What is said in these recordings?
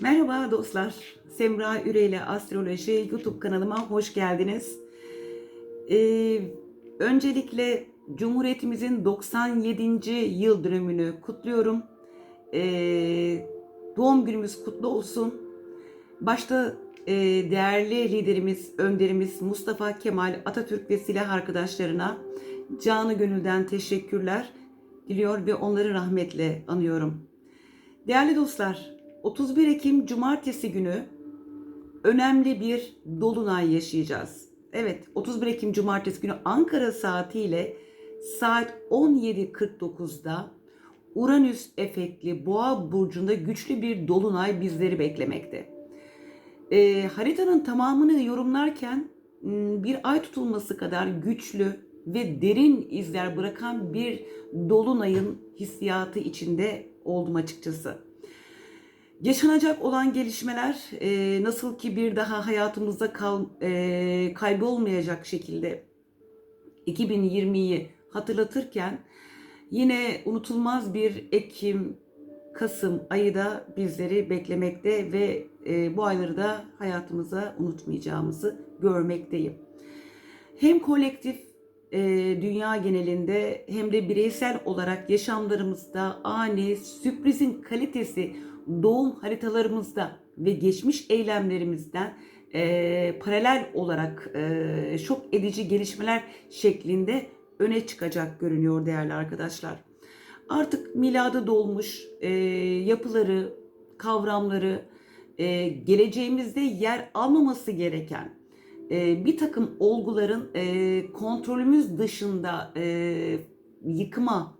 Merhaba dostlar. Semra Üreyle Astroloji YouTube kanalıma hoş geldiniz. Ee, öncelikle Cumhuriyetimizin 97. yıl dönümünü kutluyorum. Ee, doğum günümüz kutlu olsun. Başta e, değerli liderimiz, önderimiz Mustafa Kemal Atatürk ve silah arkadaşlarına canı gönülden teşekkürler diliyor ve onları rahmetle anıyorum. Değerli dostlar, 31 Ekim Cumartesi günü önemli bir dolunay yaşayacağız. Evet, 31 Ekim Cumartesi günü Ankara saatiyle saat 17.49'da Uranüs efektli Boğa burcunda güçlü bir dolunay bizleri beklemekte. Ee, haritanın tamamını yorumlarken m, bir ay tutulması kadar güçlü ve derin izler bırakan bir dolunayın hissiyatı içinde oldum açıkçası. Yaşanacak olan gelişmeler e, nasıl ki bir daha hayatımızda kal, e, kaybolmayacak şekilde 2020'yi hatırlatırken yine unutulmaz bir Ekim, Kasım ayı da bizleri beklemekte ve e, bu ayları da hayatımıza unutmayacağımızı görmekteyim. Hem kolektif e, dünya genelinde hem de bireysel olarak yaşamlarımızda ani sürprizin kalitesi doğum haritalarımızda ve geçmiş eylemlerimizden e, paralel olarak e, şok edici gelişmeler şeklinde öne çıkacak görünüyor değerli arkadaşlar. Artık miladı dolmuş e, yapıları, kavramları, e, geleceğimizde yer almaması gereken e, bir takım olguların e, kontrolümüz dışında e, yıkıma,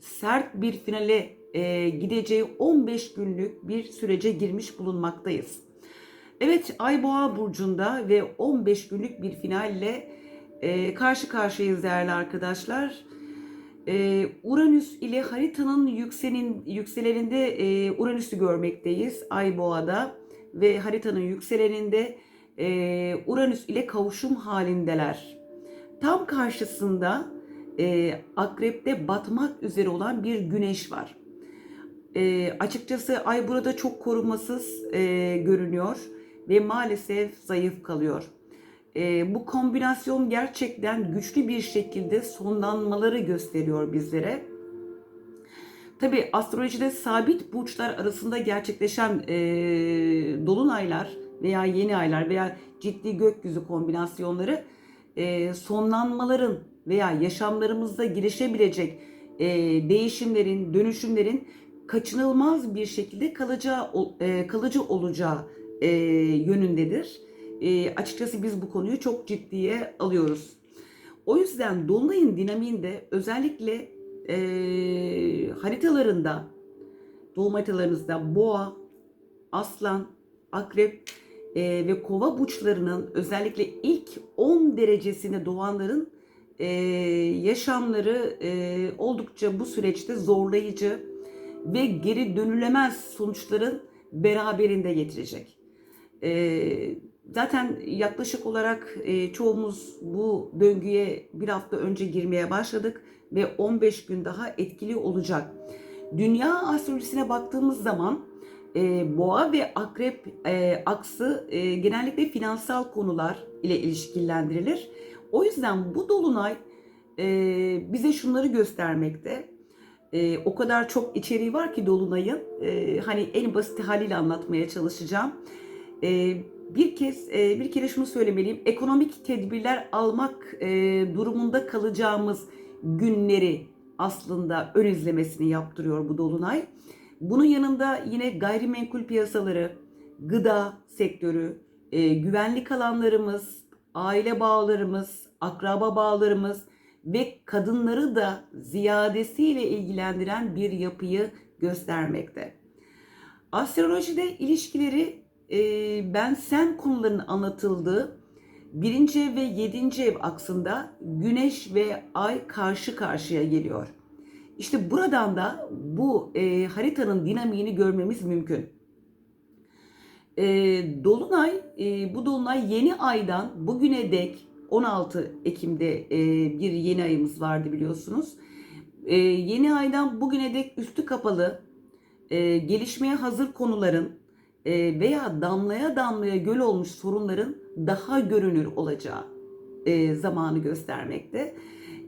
sert bir finale e, gideceği 15 günlük bir sürece girmiş bulunmaktayız. Evet Ay Boğa burcunda ve 15 günlük bir finalle e, karşı karşıyayız değerli arkadaşlar. E, Uranüs ile haritanın yüksenin, yükseleninde e, Uranüs'ü görmekteyiz Ay Boğa'da ve haritanın yükseleninde e, Uranüs ile kavuşum halindeler. Tam karşısında e, Akrep'te batmak üzere olan bir güneş var. E, açıkçası ay burada çok korumasız e, görünüyor ve maalesef zayıf kalıyor. E, bu kombinasyon gerçekten güçlü bir şekilde sonlanmaları gösteriyor bizlere. Tabi astrolojide sabit burçlar arasında gerçekleşen e, dolunaylar veya yeni aylar veya ciddi gökyüzü kombinasyonları e, sonlanmaların veya yaşamlarımızda gelişebilecek e, değişimlerin, dönüşümlerin kaçınılmaz bir şekilde kalacağı, e, kalıcı olacağı e, yönündedir. E, açıkçası biz bu konuyu çok ciddiye alıyoruz. O yüzden Dolunay'ın dinamiğinde özellikle e, haritalarında, doğum haritalarınızda boğa, aslan, akrep e, ve kova burçlarının özellikle ilk 10 derecesine doğanların e, yaşamları e, oldukça bu süreçte zorlayıcı ve geri dönülemez sonuçların beraberinde getirecek. E, zaten yaklaşık olarak e, çoğumuz bu döngüye bir hafta önce girmeye başladık ve 15 gün daha etkili olacak. Dünya astrolojisine baktığımız zaman e, boğa ve akrep e, aksı e, genellikle finansal konular ile ilişkilendirilir. O yüzden bu dolunay e, bize şunları göstermekte. E, o kadar çok içeriği var ki dolunayın. E, hani en basit haliyle anlatmaya çalışacağım. E, bir kez e, bir kere şunu söylemeliyim. Ekonomik tedbirler almak e, durumunda kalacağımız günleri aslında ön izlemesini yaptırıyor bu dolunay. Bunun yanında yine gayrimenkul piyasaları, gıda sektörü, e, güvenlik alanlarımız, aile bağlarımız, akraba bağlarımız ve kadınları da ziyadesiyle ilgilendiren bir yapıyı göstermekte. Astrolojide ilişkileri e, ben sen konularının anlatıldığı birinci ev ve yedinci ev aksında güneş ve ay karşı karşıya geliyor. İşte buradan da bu e, haritanın dinamiğini görmemiz mümkün. E, Dolunay, e, bu Dolunay yeni aydan bugüne dek 16 Ekim'de e, bir yeni ayımız vardı biliyorsunuz. E, yeni aydan bugüne dek üstü kapalı, e, gelişmeye hazır konuların e, veya damlaya damlaya göl olmuş sorunların daha görünür olacağı e, zamanı göstermekte.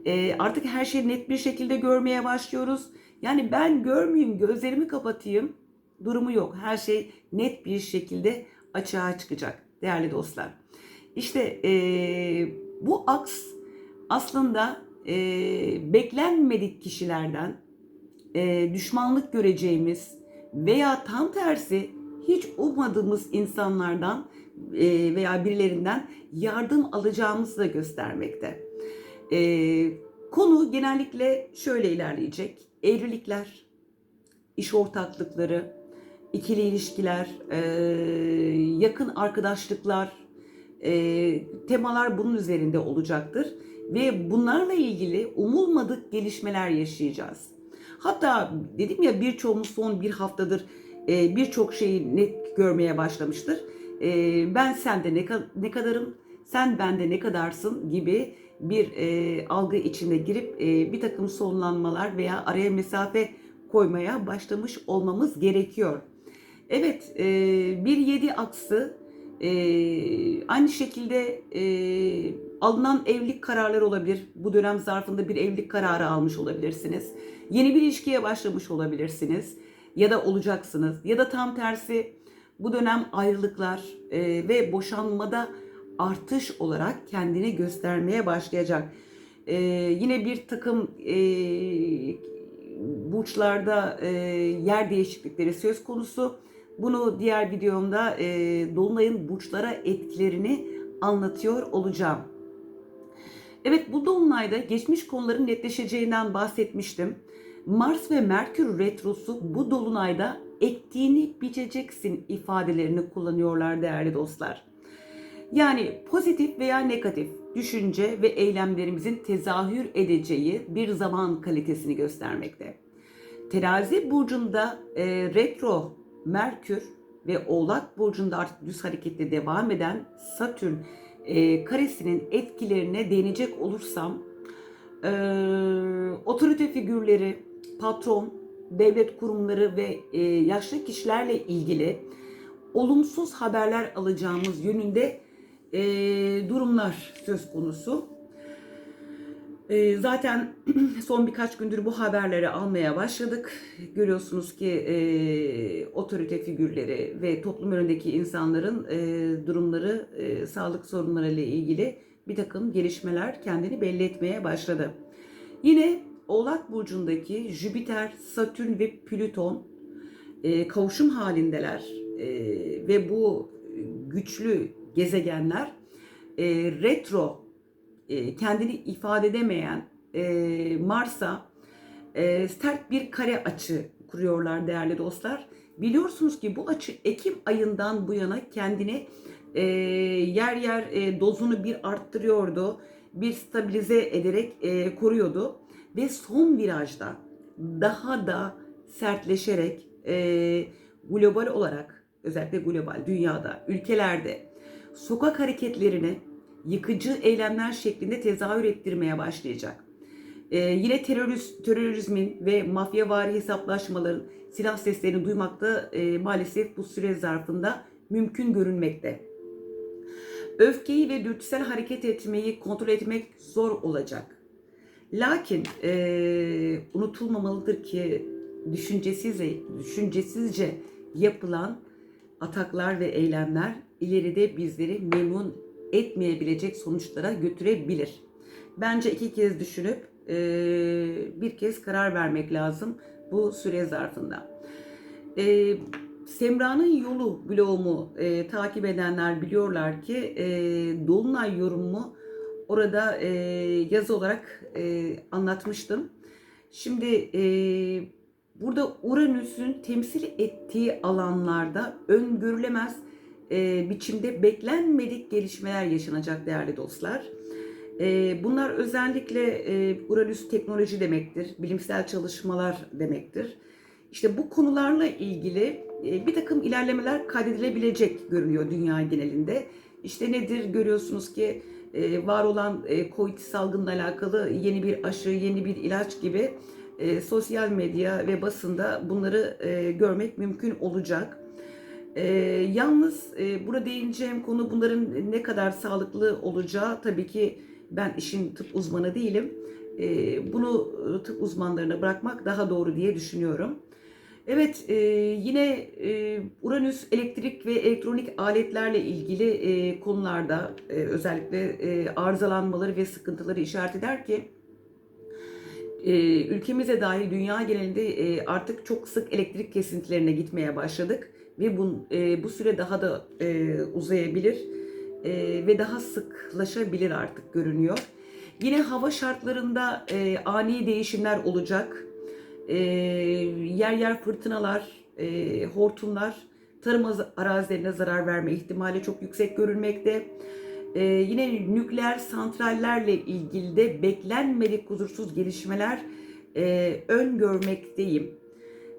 E, artık her şeyi net bir şekilde görmeye başlıyoruz. Yani ben görmeyeyim, gözlerimi kapatayım durumu yok. Her şey net bir şekilde açığa çıkacak değerli dostlar. İşte e, bu aks aslında e, beklenmedik kişilerden e, düşmanlık göreceğimiz veya tam tersi hiç ummadığımız insanlardan e, veya birilerinden yardım alacağımızı da göstermekte. E, konu genellikle şöyle ilerleyecek. Evlilikler, iş ortaklıkları, ikili ilişkiler, e, yakın arkadaşlıklar, e, temalar bunun üzerinde olacaktır. Ve bunlarla ilgili umulmadık gelişmeler yaşayacağız. Hatta dedim ya birçoğumuz son bir haftadır e, birçok şeyi net görmeye başlamıştır. E, ben sende ne, ne kadarım, sen bende ne kadarsın gibi bir e, algı içine girip e, bir takım sonlanmalar veya araya mesafe koymaya başlamış olmamız gerekiyor. Evet, e, bir yedi aksı e, aynı şekilde e, alınan evlilik kararları olabilir. Bu dönem zarfında bir evlilik kararı almış olabilirsiniz. Yeni bir ilişkiye başlamış olabilirsiniz ya da olacaksınız ya da tam tersi bu dönem ayrılıklar e, ve boşanmada artış olarak kendini göstermeye başlayacak. E, yine bir takım e, burçlarda e, yer değişiklikleri söz konusu. Bunu diğer videomda e, Dolunay'ın burçlara etkilerini anlatıyor olacağım. Evet bu Dolunay'da geçmiş konuların netleşeceğinden bahsetmiştim. Mars ve Merkür Retrosu bu Dolunay'da ektiğini biçeceksin ifadelerini kullanıyorlar değerli dostlar. Yani pozitif veya negatif düşünce ve eylemlerimizin tezahür edeceği bir zaman kalitesini göstermekte. Terazi burcunda e, retro Merkür ve Oğlak burcunda artık düz harekette devam eden Satürn e, karesinin etkilerine değinecek olursam e, otorite figürleri, patron, devlet kurumları ve e, yaşlı kişilerle ilgili olumsuz haberler alacağımız yönünde e, durumlar söz konusu. E, zaten son birkaç gündür bu haberleri almaya başladık. Görüyorsunuz ki e, otorite figürleri ve toplum önündeki insanların e, durumları, e, sağlık sorunlarıyla ilgili bir takım gelişmeler kendini belli etmeye başladı. Yine Oğlak Burcu'ndaki Jüpiter, Satürn ve Plüton e, kavuşum halindeler e, ve bu güçlü gezegenler e, retro e, kendini ifade edemeyen e, Mars'a e, sert bir kare açı kuruyorlar değerli dostlar. Biliyorsunuz ki bu açı Ekim ayından bu yana kendini e, yer yer e, dozunu bir arttırıyordu, bir stabilize ederek e, koruyordu ve son virajda daha da sertleşerek e, global olarak özellikle global dünyada ülkelerde sokak hareketlerini yıkıcı eylemler şeklinde tezahür ettirmeye başlayacak. Ee, yine terörist, terörizmin ve mafyavari hesaplaşmaların silah seslerini duymakta e, maalesef bu süre zarfında mümkün görünmekte. Öfkeyi ve dürtüsel hareket etmeyi kontrol etmek zor olacak. Lakin e, unutulmamalıdır ki düşüncesizce, düşüncesizce yapılan ataklar ve eylemler ileride bizleri memnun etmeyebilecek sonuçlara götürebilir. Bence iki kez düşünüp e, bir kez karar vermek lazım bu süre zarfında. E, Semra'nın yolu bloğumu e, takip edenler biliyorlar ki e, Dolunay yorumumu orada e, yazı olarak e, anlatmıştım. Şimdi e, burada Uranüs'ün temsil ettiği alanlarda öngörülemez e, biçimde beklenmedik gelişmeler yaşanacak değerli dostlar. E, bunlar özellikle e, Uranüs teknoloji demektir, bilimsel çalışmalar demektir. İşte bu konularla ilgili e, bir takım ilerlemeler kaydedilebilecek görünüyor dünya genelinde. İşte nedir görüyorsunuz ki e, var olan e, Covid salgınla alakalı yeni bir aşı, yeni bir ilaç gibi e, sosyal medya ve basında bunları e, görmek mümkün olacak. Ee, yalnız e, burada değineceğim konu bunların ne kadar sağlıklı olacağı tabii ki ben işin tıp uzmanı değilim. Ee, bunu e, tıp uzmanlarına bırakmak daha doğru diye düşünüyorum. Evet, e, yine e, Uranüs elektrik ve elektronik aletlerle ilgili e, konularda e, özellikle e, arızalanmaları ve sıkıntıları işaret eder ki e, ülkemize dahil dünya genelinde e, artık çok sık elektrik kesintilerine gitmeye başladık ve bu, e, bu süre daha da e, uzayabilir e, ve daha sıklaşabilir artık görünüyor. Yine hava şartlarında e, ani değişimler olacak. E, yer yer fırtınalar, e, hortumlar tarım az- arazilerine zarar verme ihtimali çok yüksek görülmekte. E, yine nükleer santrallerle ilgili de beklenmedik huzursuz gelişmeler e, öngörmekteyim.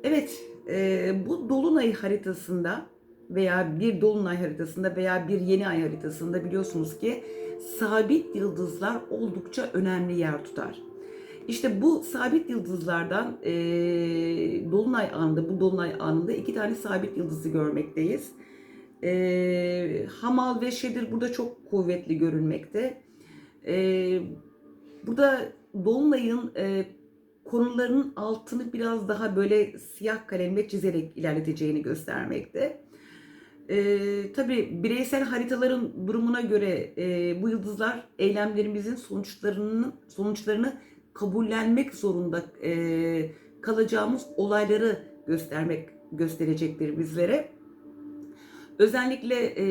Evet, e, bu dolunay haritasında veya bir dolunay haritasında veya bir yeni ay haritasında biliyorsunuz ki sabit yıldızlar oldukça önemli yer tutar. İşte bu sabit yıldızlardan e, dolunay anında, bu dolunay anında iki tane sabit yıldızı görmekteyiz. E, Hamal ve Şedir burada çok kuvvetli görünmekte. E, burada dolunayın e, konularının altını biraz daha böyle siyah kalemle çizerek ilerleteceğini göstermekte. Ee, tabii bireysel haritaların durumuna göre e, bu yıldızlar eylemlerimizin sonuçlarının sonuçlarını kabullenmek zorunda e, kalacağımız olayları göstermek gösterecektir bizlere. Özellikle e,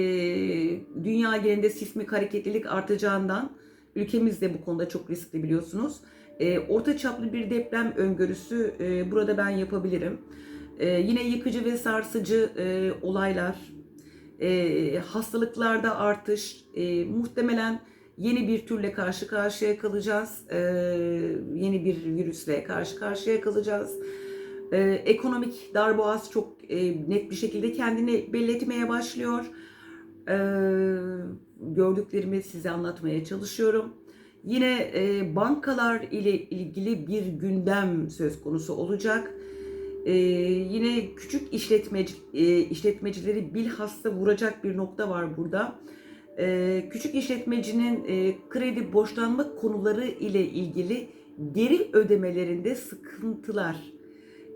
dünya genelinde sismik hareketlilik artacağından ülkemiz de bu konuda çok riskli biliyorsunuz. E, orta çaplı bir deprem öngörüsü e, burada ben yapabilirim. E, yine yıkıcı ve sarsıcı e, olaylar, e, hastalıklarda artış, e, muhtemelen yeni bir türle karşı karşıya kalacağız. E, yeni bir virüsle karşı karşıya kalacağız. E, ekonomik darboğaz çok e, net bir şekilde kendini belli etmeye başlıyor. E, gördüklerimi size anlatmaya çalışıyorum. Yine e, bankalar ile ilgili bir gündem söz konusu olacak. E, yine küçük işletmeci e, işletmecileri bilhassa vuracak bir nokta var burada. E, küçük işletmecinin e, kredi borçlanma konuları ile ilgili geri ödemelerinde sıkıntılar,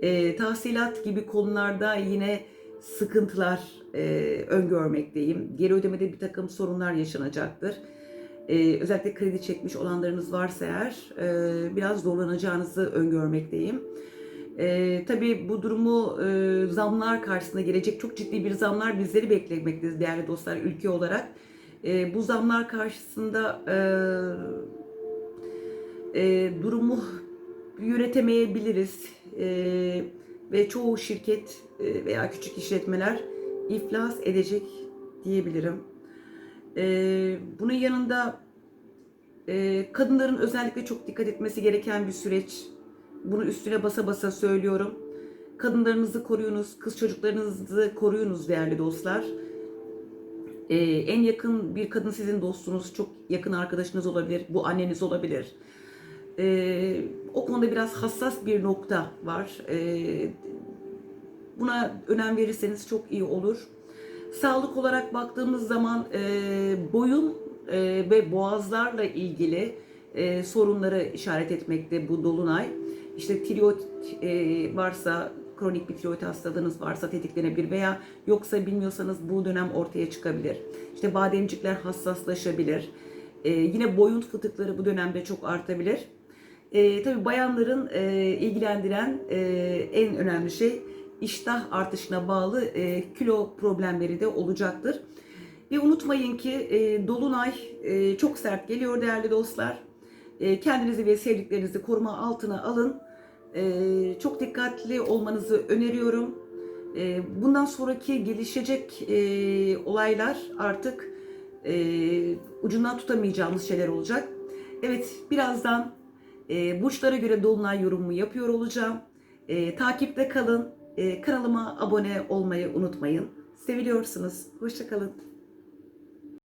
e, tahsilat gibi konularda yine sıkıntılar e, öngörmekteyim. Geri ödemede bir takım sorunlar yaşanacaktır. E, özellikle kredi çekmiş olanlarınız varsa eğer e, biraz zorlanacağınızı öngörmekteyim. E, tabii bu durumu e, zamlar karşısında gelecek çok ciddi bir zamlar bizleri beklemektedir değerli dostlar ülke olarak. E, bu zamlar karşısında e, e, durumu yönetemeyebiliriz E, ve çoğu şirket e, veya küçük işletmeler iflas edecek diyebilirim. E, bunun yanında e, kadınların özellikle çok dikkat etmesi gereken bir süreç. Bunu üstüne basa basa söylüyorum. Kadınlarınızı koruyunuz, kız çocuklarınızı koruyunuz değerli dostlar. Ee, en yakın bir kadın sizin dostunuz, çok yakın arkadaşınız olabilir, bu anneniz olabilir. Ee, o konuda biraz hassas bir nokta var. Ee, buna önem verirseniz çok iyi olur. Sağlık olarak baktığımız zaman e, boyun e, ve boğazlarla ilgili e, sorunları işaret etmekte bu dolunay. İşte tiroid e, varsa, kronik bir tiroid hastalığınız varsa tetiklenebilir veya yoksa bilmiyorsanız bu dönem ortaya çıkabilir. İşte bademcikler hassaslaşabilir. E, yine boyun fıtıkları bu dönemde çok artabilir. E, tabii bayanların e, ilgilendiren e, en önemli şey iştah artışına bağlı e, kilo problemleri de olacaktır. Ve unutmayın ki e, Dolunay e, çok sert geliyor değerli dostlar. E, kendinizi ve sevdiklerinizi koruma altına alın. E, çok dikkatli olmanızı öneriyorum. E, bundan sonraki gelişecek e, olaylar artık e, ucundan tutamayacağımız şeyler olacak. Evet birazdan e, burçlara göre dolunay yorumumu yapıyor olacağım. E, takipte kalın. E, kanalıma abone olmayı unutmayın. Seviliyorsunuz. Hoşçakalın.